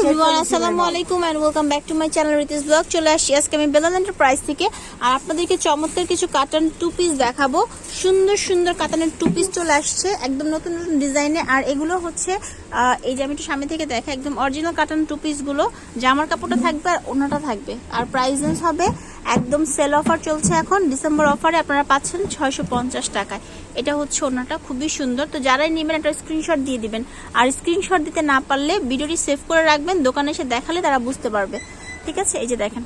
Everyone আসসালামু আলাইকুম and welcome back to my channel Ritis blog চলে আসছি আজকে আমি বেলাল এন্টারপ্রাইজ থেকে। আর আপনাদেরকে চমৎকার কিছু কাটান টু পিস দেখাবো। সুন্দর সুন্দর কাটানের টু পিস চলে আসছে একদম নতুন নতুন ডিজাইনে আর এগুলো হচ্ছে এই যে আমি একটু সামনে থেকে দেখা একদম অরিজিনাল কাটান টু পিসগুলো জামার কাপড়টা থাকবে আর ওনাটা থাকবে। আর প্রাইস হবে একদম সেল অফার চলছে এখন। ডিসেম্বর অফারে আপনারা পাচ্ছেন ছয়শো পঞ্চাশ টাকায়। এটা হচ্ছে ওনাটা, খুবই সুন্দর। তো যারাই নেবেন, একটা স্ক্রিনশট দিয়ে দিবেন। আর স্ক্রিনশট দিতে না পারলে ভিডিওটি সেভ করে রাখবেন, দোকানে এসে দেখালে তারা বুঝতে পারবে। ঠিক আছে? এই যে দেখেন।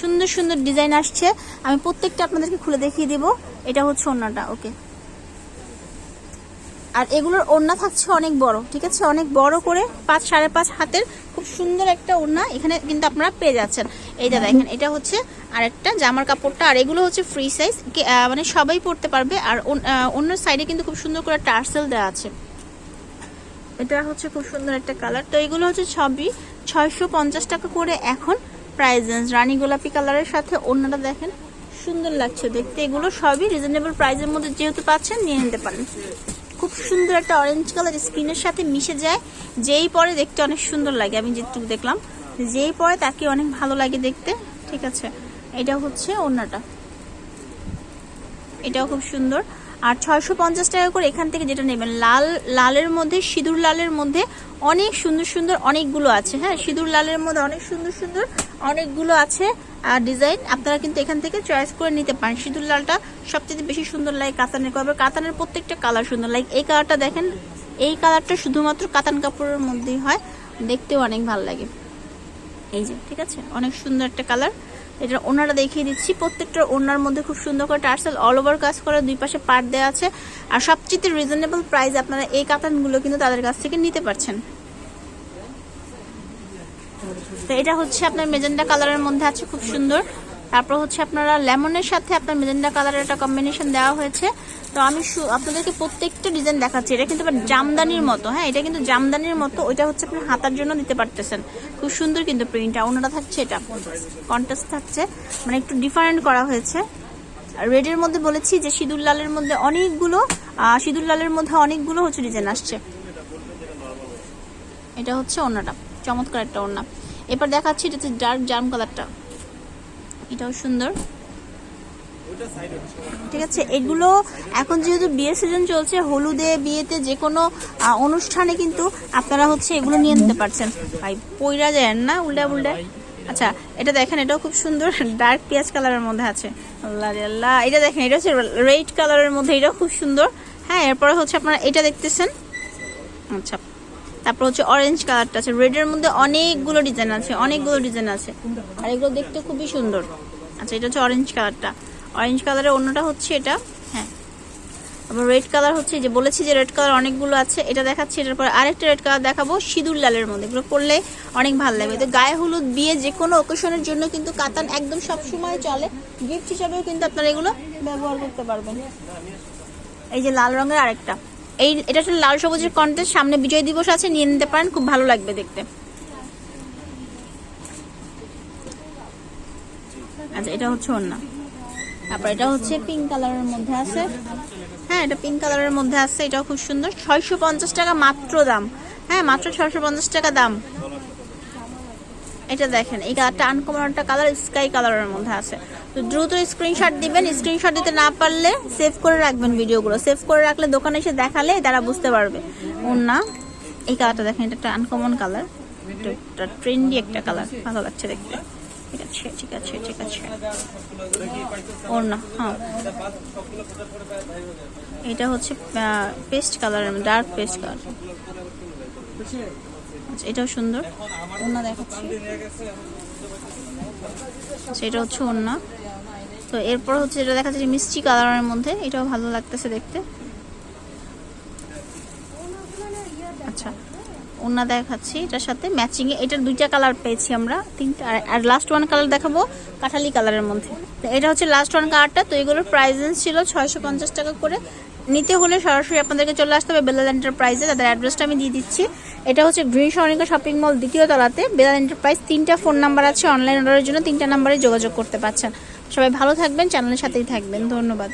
সুন্দর সুন্দর ডিজাইন আসছে। আমি প্রত্যেকটা আপনাদেরকে খুলে দেখিয়ে দিব। এটা হচ্ছে ওনাটা ওকে আর এগুলোর ওড়না থাকছে অনেক বড় ঠিক আছে? অনেক বড় করে পাঁচ সাড়ে পাঁচ হাতের খুব সুন্দর একটা ওড়না এখানে কিন্তু আপনারা পেয়ে যাচ্ছেন। এইটা দেখেন এটা হচ্ছে আরেকটা জামার কাপড়টা আর এগুলো হচ্ছে ফ্রি সাইজ মানে সবাই পরতে পারবে। আর অন- অন্য সাইডে কিন্তু খুব সুন্দর করে টার্সেল দেওয়া আছে। এটা হচ্ছে খুব সুন্দর একটা কালার তো এগুলো হচ্ছে সবই ছয়শো পঞ্চাশ টাকা করে এখন প্রাইস রানী গোলাপি কালারের সাথে অন্যটা দেখেন সুন্দর লাগছে দেখতে। এগুলো সবই রিজনেবল প্রাইসের মধ্যে যেহেতু পাচ্ছেন নিয়ে নিতে পারেন। খুব সুন্দর একটা অরেঞ্জ কালার স্কিনের সাথে মিশে যায়। যেই পরে দেখতে অনেক সুন্দর লাগে, আমি যেটুকু দেখলাম। যেই পরে তাকে অনেক ভালো লাগে দেখতে, ঠিক আছে? এটা হচ্ছে অন্যটা এটাও খুব সুন্দর। আর ছয়শো পঞ্চাশ টাকা করে এখান থেকে যেটা নেবেন, লাল, লালের মধ্যে, সিঁদুর লালের মধ্যে অনেক সুন্দর সুন্দর অনেকগুলো আছে। হ্যাঁ সিঁদুর লালের মধ্যে অনেক সুন্দর সুন্দর অনেকগুলো আছে আর ডিজাইন। আপনারা কিন্তু এখান থেকে চয়েস করে নিতে পারেন। সিঁদুর লালটা সবচেয়ে বেশি সুন্দর লাগে কাতানের কাপড়। কাতানের প্রত্যেকটা কালার সুন্দর লাগে। এই কালারটা দেখেন, এই কালারটা শুধুমাত্র কাতান কাপড়ের মধ্যেই হয়। দেখতেও অনেক ভালো লাগে। এই যে, ঠিক আছে? অনেক সুন্দর একটা কালার। এটা ওনারা দেখিয়ে দিচ্ছি। প্রত্যেকটা ওনার মধ্যে খুব সুন্দর করে টার্সেল অল ওভার কাজ করে দুই পাশে পার্ট দেওয়া আছে। আর সবচেয়ে রিজনেবল প্রাইস আপনারা এই কাতানগুলো কিন্তু তাদের কাছ থেকে নিতে পারছেন। তো এটা হচ্ছে আপনার মেজেন্ডা কালারের মধ্যে আছে, খুব সুন্দর। তারপর হচ্ছে আপনারা লেমনের সাথে আপনার মেজেন্ডা কালারের একটা কম্বিনেশন দেওয়া হয়েছে। তো আমি আপনাদেরকে প্রত্যেকটা ডিজাইন দেখাচ্ছি। এটা কিন্তু জামদানির মতো হ্যাঁ? এটা কিন্তু জামদানির মতো, ওইটা হচ্ছে আপনি হাতার জন্য দিতে পারতেছেন। খুব সুন্দর কিন্তু প্রিন্টটা ওনাটা থাকছে এটা। কন্ট্রাস্ট থাকছে। মানে একটু ডিফারেন্ট করা হয়েছে। রেডের মধ্যে বলেছি যে সিঁদুর লালের মধ্যে অনেকগুলো সিঁদুর লালের মধ্যে অনেকগুলো হচ্ছে ডিজাইন আসছে। এটা হচ্ছে ওড়নাটা। চমৎকার একটা ওড়না। এবার দেখাচ্ছি এটা হচ্ছে ডার্ক জাম কালারটা এটাও সুন্দর। ঠিক আছে এগুলো এখন যেহেতু বিয়ের সিজন চলছে হলুদে বিয়েতে যে কোনো অনুষ্ঠানে কিন্তু আপনারা হচ্ছে এগুলো নিয়ে নিতে পারছেন। ভাই পইরা যায় না উল্টা উল্টা আচ্ছা এটা দেখেন এটাও খুব সুন্দর ডার্ক পেঁয়াজ কালারের মধ্যে আছে। আল্লাহ আল্লাহ এটা দেখেন এটা হচ্ছে রেড কালারের মধ্যে এটাও খুব সুন্দর। হ্যাঁ এরপরে হচ্ছে আপনারা এটা দেখতেছেন। আচ্ছা তারপর হচ্ছে অরেঞ্জ কালারটা আছে রেডের মধ্যে অনেকগুলো ডিজাইন আছে, অনেকগুলো ডিজাইন আছে। আর এগুলো দেখতে খুবই সুন্দর। আচ্ছা এটা হচ্ছে অরেঞ্জ কালারটা অরেঞ্জ কালারের অন্যটা হচ্ছে এটা হ্যাঁ। আবার রেড কালার হচ্ছে যে বলেছি যে রেড কালার অনেকগুলো আছে, এটা দেখাচ্ছি, এটার পর আরেকটা রেড কালার দেখাবো, সিঁদুর লালের মধ্যে। এগুলো পরলে অনেক ভালো লাগবে। তো গায়ে হলুদ বিয়ে যে কোনো অকেশনের জন্য কিন্তু কাতান একদম সব সময় চলে। গিফট হিসাবেও কিন্তু আপনারা এগুলো ব্যবহার করতে পারবেন। এই যে লাল রঙের আরেকটা। এই, এটা হচ্ছে লাল সবুজের কন্টেস্ট সামনে বিজয় দিবস আছে, নিয়ে নিতে পারেন, খুব ভালো লাগবে দেখতে। আচ্ছা এটা হচ্ছে অন্য তারপর এটা হচ্ছে পিঙ্ক কালারের মধ্যে আছে। হ্যাঁ এটা পিঙ্ক কালারের মধ্যে আছে, এটাও খুব সুন্দর। ছয়শো পঞ্চাশ টাকা মাত্র দাম। হ্যাঁ মাত্র ছয়শো পঞ্চাশ টাকা দাম। এটা দেখেন, এই কালারটা আনকমন একটা কালার স্কাই কালারের মধ্যে আছে। তো দ্রুত স্ক্রিনশট দিবেন স্ক্রিনশট দিতে না পারলে সেভ করে রাখবেন ভিডিওগুলো সেভ করে রাখলে দোকানে এসে দেখালে তারা বুঝতে পারবে। না এই কালারটা দেখেন, এটা একটা আনকমন কালার একটা ট্রেন্ডি একটা কালার ভালো লাগছে দেখতে। ঠিক আছে ঠিক আছে ঠিক আছে। ওর না হ্যাঁ। এটা হচ্ছে পেস্ট কালারের ডার্ক পেস্ট কালার এটাও সুন্দর। ওনা দেখাচ্ছি। সেটা হচ্ছে ওনা তো এরপর হচ্ছে এটা দেখা যাচ্ছে মিষ্টি কালারের মধ্যে, এটাও ভালো লাগতেছে দেখতে। আচ্ছা। ওনা দেখাচ্ছি, এটার সাথে ম্যাচিং এ, এটার দুইটা কালার পেয়েছি আমরা, তিনটা, আর- লাস্ট ওয়ান কালার দেখাবো কাঠালি কালারের মধ্যে। এটা হচ্ছে লাস্ট ওয়ান কালারটা তো এগুলোর প্রাইস ছিল ছয়শো পঞ্চাশ টাকা করে। নিতে হলে সরাসরি আপনাদেরকে চলে আসতে হবে বেলাল এন্টারপ্রাইজে তাদের অ্যাড্রেসটা আমি দিয়ে দিচ্ছি। এটা হচ্ছে গ্রিন সরণিকা শপিং মল দ্বিতীয় তলাতে। বেলাল এন্টারপ্রাইজ তিনটা ফোন নাম্বার আছে অনলাইন অর্ডারের জন্য তিনটা নাম্বারে যোগাযোগ করতে পারছেন। সবাই ভালো থাকবেন চ্যানেলের সাথেই থাকবেন। ধন্যবাদ।